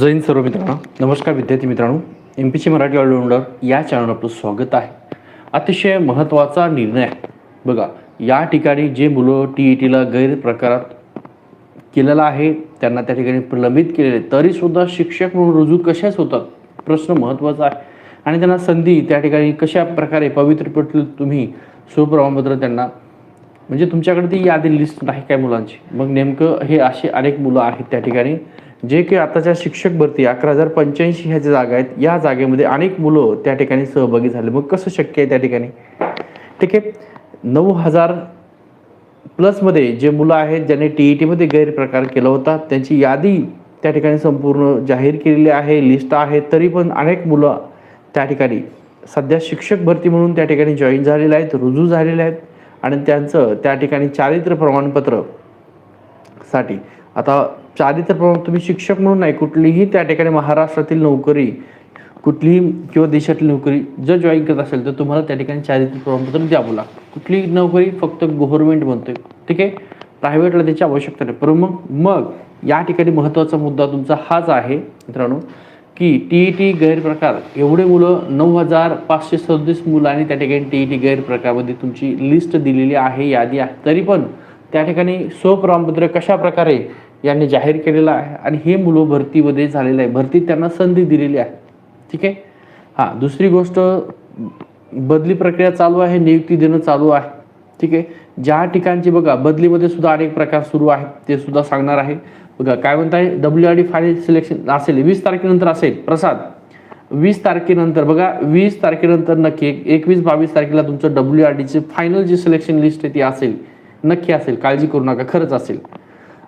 जय हिंद सर्व मित्रांनो. नमस्कार विद्यार्थी मित्रांनो. M P C Marathi allrounder या चॅनल आपलं स्वागत आहे. अतिशय महत्त्वाचा निर्णय. बघा या ठिकाणी जे मुलं टी ई टीला गैरप्रकारात केलेला आहे त्यांना त्या ठिकाणी प्रलंबित केलेले तरीसुद्धा शिक्षक म्हणून रुजू कशाच होतात? प्रश्न महत्त्वाचा आहे. आणि त्यांना संधी त्या ठिकाणी कशा प्रकारे पवित्रपटल तुम्ही? सुप्रमाणपत्र त्यांना. म्हणजे तुमच्याकडे ती यादी लिस्ट नाही काय मुलांची? मग नेमकं हे असे अनेक मुलं आहेत त्या ठिकाणी. जे की आताच्या शिक्षक भरती अकरा हजार पंच्याऐंशी ह्या ज्या जागा आहेत. या जागेमध्ये अनेक मुलं त्या ठिकाणी सहभागी झाले. मग कसं शक्य आहे त्या ठिकाणी? ठीक आहे. नऊ हजार प्लसमध्ये जे मुलं आहेत ज्यांनी टी ई टीमध्ये गैरप्रकार केला होता त्यांची यादी त्या ठिकाणी संपूर्ण जाहीर केलेली आहे लिस्ट आहे. तरी पण अनेक मुलं त्या ठिकाणी सध्या शिक्षक भरती म्हणून त्या ठिकाणी जॉईन झालेले आहेत रुजू झालेले आहेत आणि त्यांचं त्या ठिकाणी चारित्र्य प्रमाणपत्रसाठी. आता चारित्र्य प्रमाण तुम्ही शिक्षक म्हणून नाही कुठलीही त्या ठिकाणी महाराष्ट्रातील नोकरी कुठलीही किंवा देशातील नोकरी जर जॉईन करत असेल तर तुम्हाला त्या ठिकाणी चारित्र्य प्रमाणपत्र द्यावं लागतं. कुठलीही नोकरी फक्त गव्हर्नमेंट बनतोय ठीक आहे? प्रायव्हेटला त्याची आवश्यकता नाही. पण मग मग या ठिकाणी महत्त्वाचा मुद्दा तुमचा हाच आहे मित्रांनो की टी ई टी गैरप्रकार. एवढे मुलं नऊ हजार पाचशे सदतीस मुलांनी त्या ठिकाणी टी ई टी गैरप्रकारमध्ये तुमची लिस्ट दिलेली आहे यादी आहे. तरी पण त्या ठिकाणी स्वप्रमाणपत्र कशा प्रकारे यांनी जाहीर केलेलं आहे. आणि हे मुलं भरतीमध्ये झालेलं आहे. भरतीत त्यांना संधी दिलेली आहे. ठीक आहे? हां दुसरी गोष्ट बदली प्रक्रिया चालू आहे नियुक्ती देणं चालू आहे. ठीक आहे? ज्या ठिकाणची बघा बदलीमध्ये सुद्धा अनेक प्रकार सुरू आहेत ते सुद्धा सांगणार आहे. बघा काय म्हणताय? W R D final selection असेल वीस तारखेनंतर असेल. प्रसाद वीस तारखेनंतर बघा वीस तारखेनंतर नक्की एक एकवीस बावीस तारखेला तुमचं डब्ल्यू आर डीचे फायनल जी सिलेक्शन लिस्ट आहे ती असेल. नक्की असेल. काळजी करू नका खरंच असेल.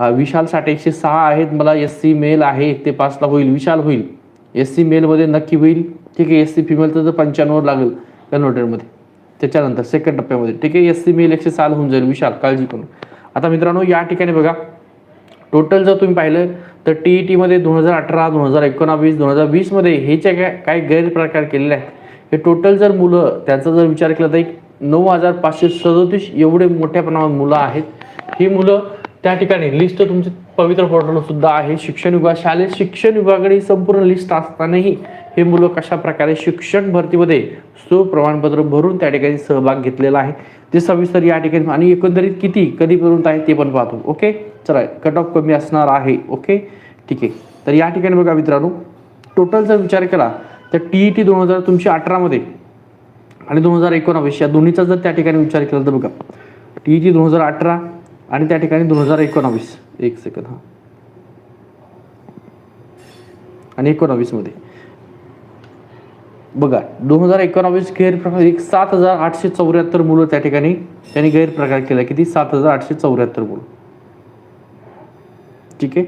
विशाल साठे एकशे सहा आहेत. मला एस सी मेल आहे. एक ते पाचला होईल. विशाल होईल. एस सी मेलमध्ये नक्की होईल. ठीक आहे एस सी फिमेलचं तर पंच्याण्णव लागेल कन्व्हर्टरमध्ये त्याच्यानंतर सेकंड टप्प्यामध्ये. ठीक आहे एस सी मेल एकशे सहा होऊन जाईल. विशाल काळजी करून आता मित्रांनो या ठिकाणी बघा. टोटल जर तुम्ही पाहिलं तर टी ई टीमध्ये दोन हजार अठरा दोन हजार एकोणावीस दोन हजार वीसमध्ये हे जे काय काय गैरप्रकार केलेले आहेत हे टोटल जर मुलं त्याचा जर विचार केला तर एक नऊ हजार पाचशे सदोतीस एवढे मोठ्या प्रमाणात मुलं आहेत. ही मुलं त्या ठिकाणी लिस्ट तुमची पवित्र पोर्टल सुद्धा आहे. शिक्षण विभाग शालेय शिक्षण विभागाकडे ही संपूर्ण लिस्ट असतानाही हे मुलं कशा प्रकारे शिक्षण भरतीमध्ये सुप्रमाणपत्र भरून त्या ठिकाणी सहभाग घेतलेला आहे. ते सविस्तर या ठिकाणी आणि एकंदरीत किती कधीपर्यंत आहे ते पण पाहतो ओके चला कट ऑफ कमी असणार आहे ओके ठीक आहे. तर या ठिकाणी बघा मित्रांनो टोटल जर विचार केला तर टी ई टी दोन हजार तुमची अठरामध्ये आणि दोन हजार एकोणावीस या दोन्हीचा जर त्या ठिकाणी विचार केला तर बघा टी ई टी दोन हजार अठरा आणि त्या ठिकाणी दोन हजार एकोणावीस. एक सेकंद हां. आणि एकोणावीसमध्ये बघा दोन हजार एकोणावीस गैरप्रकार एक सात हजार आठशे चौऱ्याहत्तर मुलं त्या ठिकाणी त्यांनी गैरप्रकार केला. किती? सात हजार आठशे चौऱ्याहत्तर मुलं. ठीक आहे?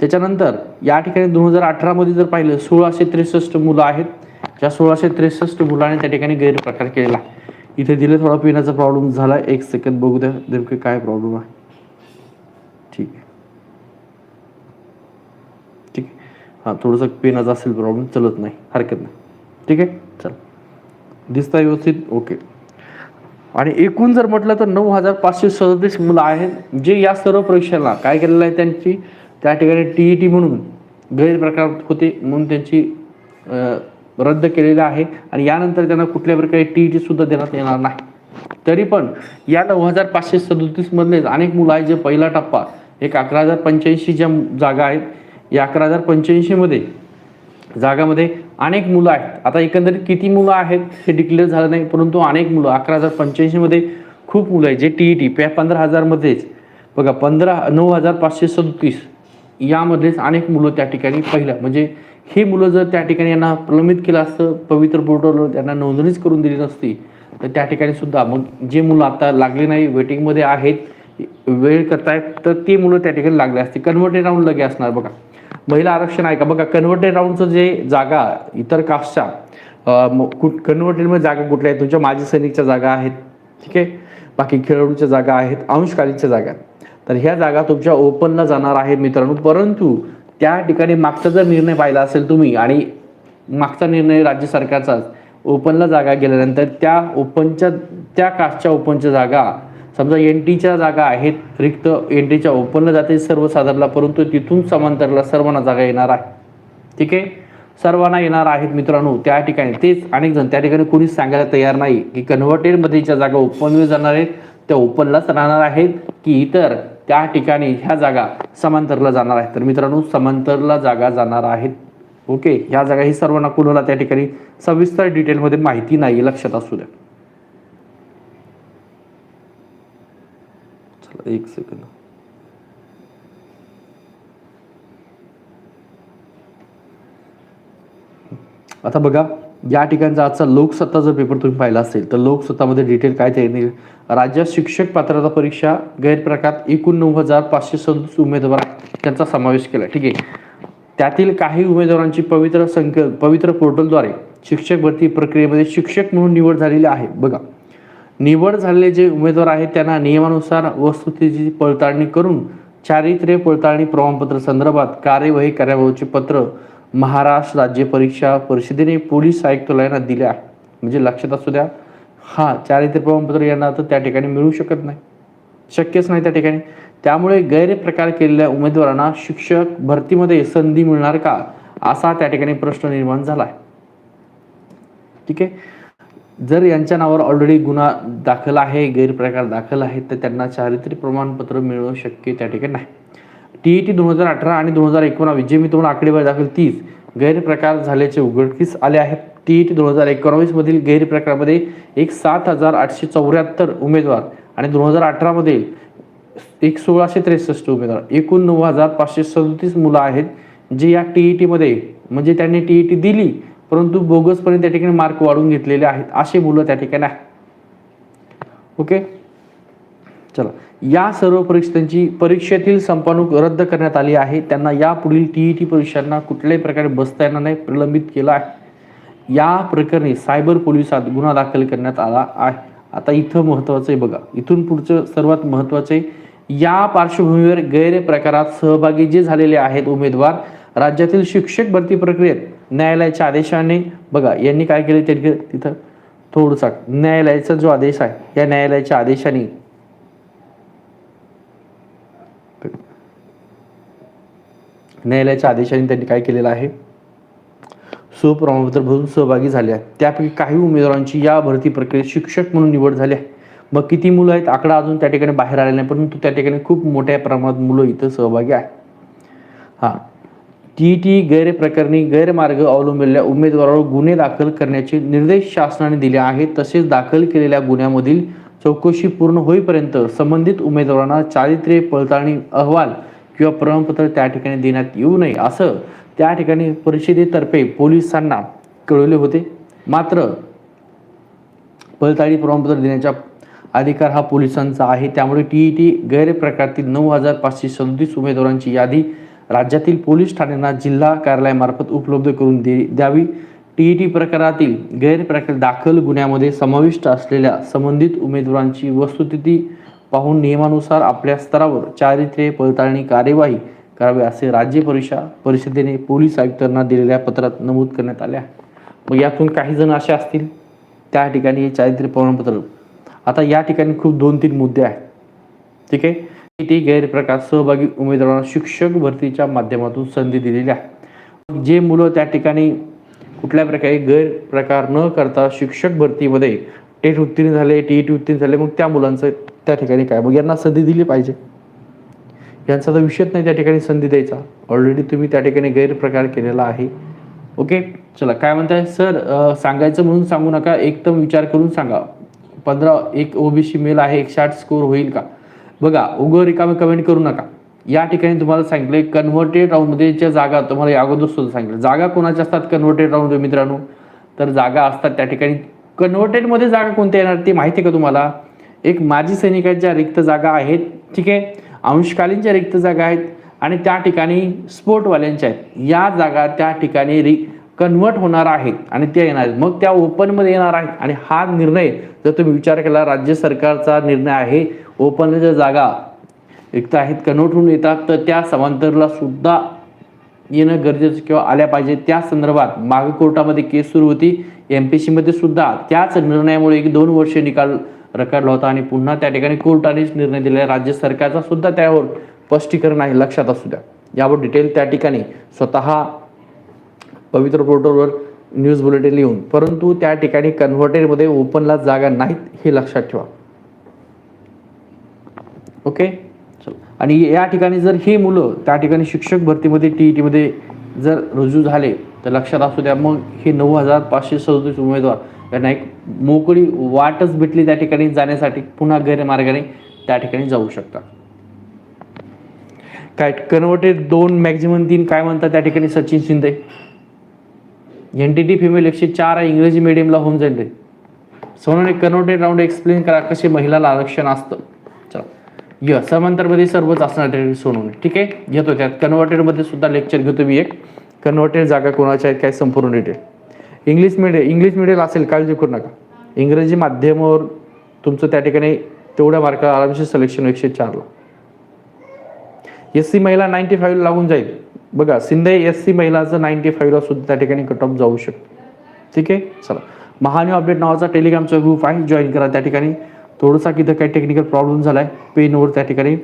त्याच्यानंतर या ठिकाणी दोन हजार अठरामध्ये जर पाहिलं सोळाशे त्रेसष्ट मुलं आहेत. ज्या सोळाशे त्रेसष्ट मुलांनी त्या ठिकाणी गैरप्रकार केलेला. इथे दिले थोडा पिण्याचा प्रॉब्लेम झाला. एक सेकंद बघू द्या नेमकं काय प्रॉब्लेम आहे ठीक आहे ठीक आहे हां थोडंसं पेनाचा असेल प्रॉब्लेम चलत नाही हरकत नाही. ठीक आहे? चल. दिसता व्यवस्थित? ओके आणि एकूण जर म्हटलं तर नऊ हजार पाचशे सदतीस मुलं आहेत जे या सर्व परीक्षांना काय केलेलं आहे त्यांची त्या ठिकाणी टी ई टी म्हणून गैरप्रकार होते म्हणून त्यांची रद्द केलेलं आहे आणि यानंतर त्यांना कुठल्या प्रकारे टी ई टी सुद्धा देण्यात येणार नाही. तरी पण या नऊ हजार पाचशे सदतीसमधलेच अनेक मुलं आहेत जे पहिला टप्पा एक अकरा हजार पंच्याऐंशी ज्या जागा आहेत या अकरा हजार पंच्याऐंशीमध्ये जागामध्ये अनेक मुलं आहेत. आता एकंदरीत किती मुलं आहेत हे डिक्लेअर झालं नाही परंतु अनेक मुलं अकरा हजार पंच्याऐंशीमध्ये खूप मुलं आहेत. जे टी ई टी पॅ पंधरा हजारमध्येच बघा पंधरा नऊ हजार पाचशे सदतीस यामध्येच अनेक मुलं त्या ठिकाणी पहिल्या. म्हणजे हे मुलं जर त्या ठिकाणी यांना प्रलंबित केलं असतं पवित्र पोर्टलवर त्यांना नोंदणीच करून दिली नसती तर त्या ठिकाणी सुद्धा मग जे मुलं आता लागले नाही वेटिंगमध्ये आहेत वेळ करतायत तर ते मुलं त्या ठिकाणी लागले असते. कन्व्हर्टेड राऊंड लगे असणार बघा. महिला आरक्षण आहे का? बघा कन्व्हर्टेड राऊंडचं जे जागा इतर कास्टच्या कन्व्हर्टेडमध्ये जागा कुठल्या आहेत? तुमच्या माजी सैनिकच्या जागा आहेत ठीक आहे? बाकी खेळाडूच्या जागा आहेत अंशकालीनच्या जागा तर ह्या जागा तुमच्या ओपनला जाणार आहेत मित्रांनो. परंतु त्या ठिकाणी मागचा जर निर्णय पाहिला असेल तुम्ही आणि मागचा निर्णय राज्य सरकारचाच ओपनला जागा गेल्यानंतर त्या ओपनच्या त्या कास्टच्या ओपनच्या जागा समजा एन टीच्या जागा आहेत रिक्त एन टीच्या ओपनला जाते सर्वसाधारणला परंतु तिथून समांतरला सर्वांना जागा येणार आहे. ठीक आहे? सर्वांना येणार आहेत मित्रांनो त्या ठिकाणी. तेच अनेक जण त्या ठिकाणी कोणीच सांगायला तयार नाही की कन्व्हर्टेडमध्ये ज्या जागा ओपनमध्ये जाणार आहेत त्या ओपनलाच राहणार आहेत की इतर त्या ठिकाणी ह्या जागा समांतरला जाणार आहेत. तर मित्रांनो समांतरला जागा जाणार आहेत. ओके? ह्या जागा ही सर्वांना कुणाला त्या ठिकाणी सविस्तर डिटेलमध्ये माहिती नाही लक्षात असू द्या. एक सेकंद. आता बघा या ठिकाणचा आजचा लोकसत्ता जर पेपर तुम्ही पाहिला असेल तर लोकसत्तामध्ये डिटेल काय ते राज्यात शिक्षक पात्रता परीक्षा गैरप्रकारात एकूण नऊ हजार पाचशे सदतीस उमेदवार त्यांचा समावेश केला ठीक आहे. त्यातील काही उमेदवारांची पवित्र संक पवित्र पोर्टलद्वारे शिक्षक भरती प्रक्रियेमध्ये शिक्षक म्हणून निवड झालेली आहे. बघा. निवड झालेले जे उमेदवार आहेत त्यांना नियमानुसार वस्तुस्थितीची पडताळणी करून चारित्र्य पडताळणी प्रमाणपत्र संदर्भात कार्यवाही करावयाचे पत्र महाराष्ट्र राज्य परीक्षा परिषदेने पोलीस आयुक्तालयांना दिले आहे. म्हणजे लक्षात असू द्या हा चारित्र्य प्रमाणपत्र यांना तर त्या ठिकाणी मिळू शकत नाही. शक्यच नाही त्या ठिकाणी. त्यामुळे गैरप्रकार केलेल्या उमेदवारांना शिक्षक भरतीमध्ये संधी मिळणार का असा त्या ठिकाणी प्रश्न निर्माण झाला आहे. ठीक आहे? जर यांच्या नावावर ऑलरेडी गुन्हा दाखल आहे गैरप्रकार दाखल आहेत तर त्यांना चारित्र्य प्रमाणपत्र मिळणं शक्य त्या ठिकाणी नाही. टी ई टी दोन हजार अठरा आणि दोन हजार एकोणावीस जे मी तुम्हाला आकडेवारी दाखल तीस गैरप्रकार झाल्याचे उघडकीस आले आहेत. टी ई टी दोन हजार एकोणावीसमधील गैरप्रकारामध्ये एक सात हजार आठशे चौऱ्याहत्तर उमेदवार आणि दोन हजार अठरामध्ये एक सोळाशे त्रेसष्ट उमेदवार एकूण नऊ हजार पाचशे सदतीस मुलं आहेत जे या टी ई टीमध्ये म्हणजे त्यांनी टी ई टी दिली परंतु बोगसपर्यंत त्या ठिकाणी मार्क वाढवून घेतलेले आहेत. असे मुलं त्या ठिकाणी आहेत. ओके? चला. या सर्व परीक्षांची परीक्षेतील संपणूक रद्द करण्यात आली आहे. त्यांना यापुढील टी ई टी परीक्षांना कुठल्याही प्रकारे बसता येणार नाही प्रलंबित केलं आहे. या प्रकरणी सायबर पोलिसात गुन्हा दाखल करण्यात आला आहे. आता इथं महत्वाचं आहे बघा. इथून पुढचं सर्वात महत्वाचं आहे या पार्श्वभूमीवर गैरप्रकारात सहभागी जे झालेले आहेत उमेदवार राज्यातील शिक्षक भरती प्रक्रियेत न्यायालयाच्या आदेशाने बघा यांनी काय केले त्यांनी तिथं? थोडसा न्यायालयाचा जो आदेश आहे या न्यायालयाच्या आदेशाने न्यायालयाच्या आदेशाने त्यांनी काय केलेलं आहे? सुप्रमाणपत्र भरून सहभागी झाले आहेत. त्यापैकी काही उमेदवारांची या भरती प्रक्रियेत शिक्षक म्हणून निवड झाली आहे. मग किती मुलं आहेत? आकडा अजून त्या ठिकाणी बाहेर आलेला नाही परंतु त्या ठिकाणी खूप मोठ्या प्रमाणात मुलं इथं सहभागी आहे हां. टी टी गैरप्रकरणी गैरमार्ग अवलंबिलेल्या उमेदवारावर गुन्हे दाखल करण्याचे निर्देश शासनाने दिले आहेत. तसेच दाखल केलेल्या गुन्ह्यामधील चौकशी पूर्ण होईपर्यंत संबंधित उमेदवारांना चारित्र्य पडताळणी अहवाल किंवा प्रमाणपत्र त्या ठिकाणी देण्यात येऊ नये असं त्या ठिकाणी परिषदेतर्फे पोलिसांना कळवले होते. मात्र पडताळणी प्रमाणपत्र देण्याचा अधिकार हा पोलिसांचा आहे. त्यामुळे टी ई टी गैरप्रकारातील नऊ हजार पाचशे सदतीस उमेदवारांची यादी राज्यातील पोलीस ठाण्यांना जिल्हा कार्यालयामार्फत उपलब्ध करून दे द्यावी. टी ई टी प्रकारातील गैरप्रकार दाखल गुन्ह्यामध्ये समाविष्ट असलेल्या संबंधित उमेदवारांची वस्तुस्थिती पाहून नियमानुसार आपल्या स्तरावर चारित्र्य पडताळणी कार्यवाही करावी असे राज्य परिषद परिषदेने पोलीस आयुक्तांना दिलेल्या पत्रात नमूद करण्यात आले आहे मग यातून काही जण असे असतील? त्या ठिकाणी हे चारित्र्य प्रमाणपत्र आता या ठिकाणी खूप दोन तीन मुद्दे आहेत. ठीक आहे? टी गैरप्रकार सहभागी उमेदवारांना शिक्षक भरतीच्या माध्यमातून संधी दिलेली आहे? जे मुलं त्या ठिकाणी कुठल्या प्रकारे गैरप्रकार न करता शिक्षक भरतीमध्ये टेट उत्तीर्ण झाले टी ई टी उत्तीर्ण झाले मग त्या मुलांचं त्या ठिकाणी काय? मग यांना संधी दिली पाहिजे. यांचा तर विषयच नाही त्या ठिकाणी संधी द्यायचा. ऑलरेडी तुम्ही त्या ठिकाणी गैरप्रकार केलेला आहे. ओके चला काय म्हणताय? सर सांगायचं म्हणून सांगू नका एकदम विचार करून सांगा. पंधरा एक ओबीसी मेल आहे एकशे आठ स्कोर होईल का? बघा उगं रिकामे कमेंट करू नका. या ठिकाणी तुम्हाला सांगितलं कन्व्हर्टेड राऊंडमध्ये ज्या जागा तुम्हाला या अगोदर सुद्धा सांगितलं. जागा कोणाच्या असतात? कन्व्हर्टेड राऊंड मित्रांनो. तर जागा असतात त्या ठिकाणी. कन्व्हर्टेडमध्ये जागा कोणत्या येणार ते माहिती आहे का तुम्हाला? एक माजी सैनिकांच्या रिक्त जागा आहेत ठीक आहे? अंशकालीनच्या रिक्त जागा आहेत आणि त्या ठिकाणी स्पोर्टवाल्यांच्या आहेत. या जागा त्या ठिकाणी रि कन्वर्ट होणार आहेत आणि त्या येणार आहेत. मग त्या ओपनमध्ये येणार आहेत. आणि हा निर्णय जर तुम्ही विचार केला राज्य सरकारचा निर्णय आहे ओपनच्या जागा रिक्त आहेत कन्वर्ट होऊन येतात तर त्या समांतरला सुद्धा येणं गरजेचं किंवा आल्या पाहिजे. त्या संदर्भात माग कोर्टामध्ये केस सुरू होती. एम पी सीमध्ये सुद्धा त्याच निर्णयामुळे एक दोन वर्ष निकाल रखडला होता आणि पुन्हा त्या ठिकाणी कोर्टानेच निर्णय दिला राज्य सरकारचा सुद्धा त्यावर स्पष्टीकरण आहे लक्षात असू द्या. यावर डिटेल त्या ठिकाणी स्वतः पवित्र पोर्टलवर न्यूज बुलेटिन लिहून परंतु त्या ठिकाणी कन्व्हर्टेडमध्ये ओपनला जागा नाहीत हे लक्षात ठेवा. ओके? चल. आणि या ठिकाणी जर हे मुलं त्या ठिकाणी शिक्षक भरतीमध्ये टी ई टीमध्ये जर रुजू झाले तर लक्षात असू द्या मग हे नऊ हजार पाचशे सदतीस उमेदवार यांना एक मोकळी वाटच भेटली त्या ठिकाणी जाण्यासाठी. पुन्हा गैरमार्गाने त्या ठिकाणी जाऊ शकतात काय कन्वर्टेड दोन मॅक्झिमम तीन काय म्हणतात त्या ठिकाणी Sachin Shinde? N T T female एकशे चार आहे इंग्रजी मिडियमला होऊन जाईल सोनाने कन्वर्टेड राऊंड एक्सप्लेन करा कसे महिलाला आरक्षण असतं. य समांतरमध्ये सर्वच असणार आहे ठीक आहे? घेतो त्यात कन्व्हर्टेडमध्ये सुद्धा लेक्चर घेतो मी एक. कन्व्हर्टेड जागा कोणाच्या आहेत? काय संपूर्ण detail English medium English medium असेल काळजी करू नका. इंग्रजी माध्यमावर तुमचं त्या ठिकाणी तेवढ्या मार्क आरामशीर सिलेक्शन एकशे चारला. एस सी महिला नाईन्टी फाईव्ह लागून जाईल. बघा सिंधे एस सी महिलाचं नाईन्टी फाईव्हला सुद्धा त्या ठिकाणी कट ऑफ जाऊ शकतो. ठीक आहे? चला. महान्यू अपडेट नावाचा टेलिग्रामचा ग्रुप आहे. जॉईन करा त्या ठिकाणी. थोडासा तिथं काही टेक्निकल प्रॉब्लेम झाला आहे पेनवर त्या ठिकाणी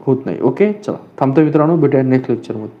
होत नाही. ओके चला थांबतो मित्रांनो भेटूया नेक्स्ट लेक्चरमध्ये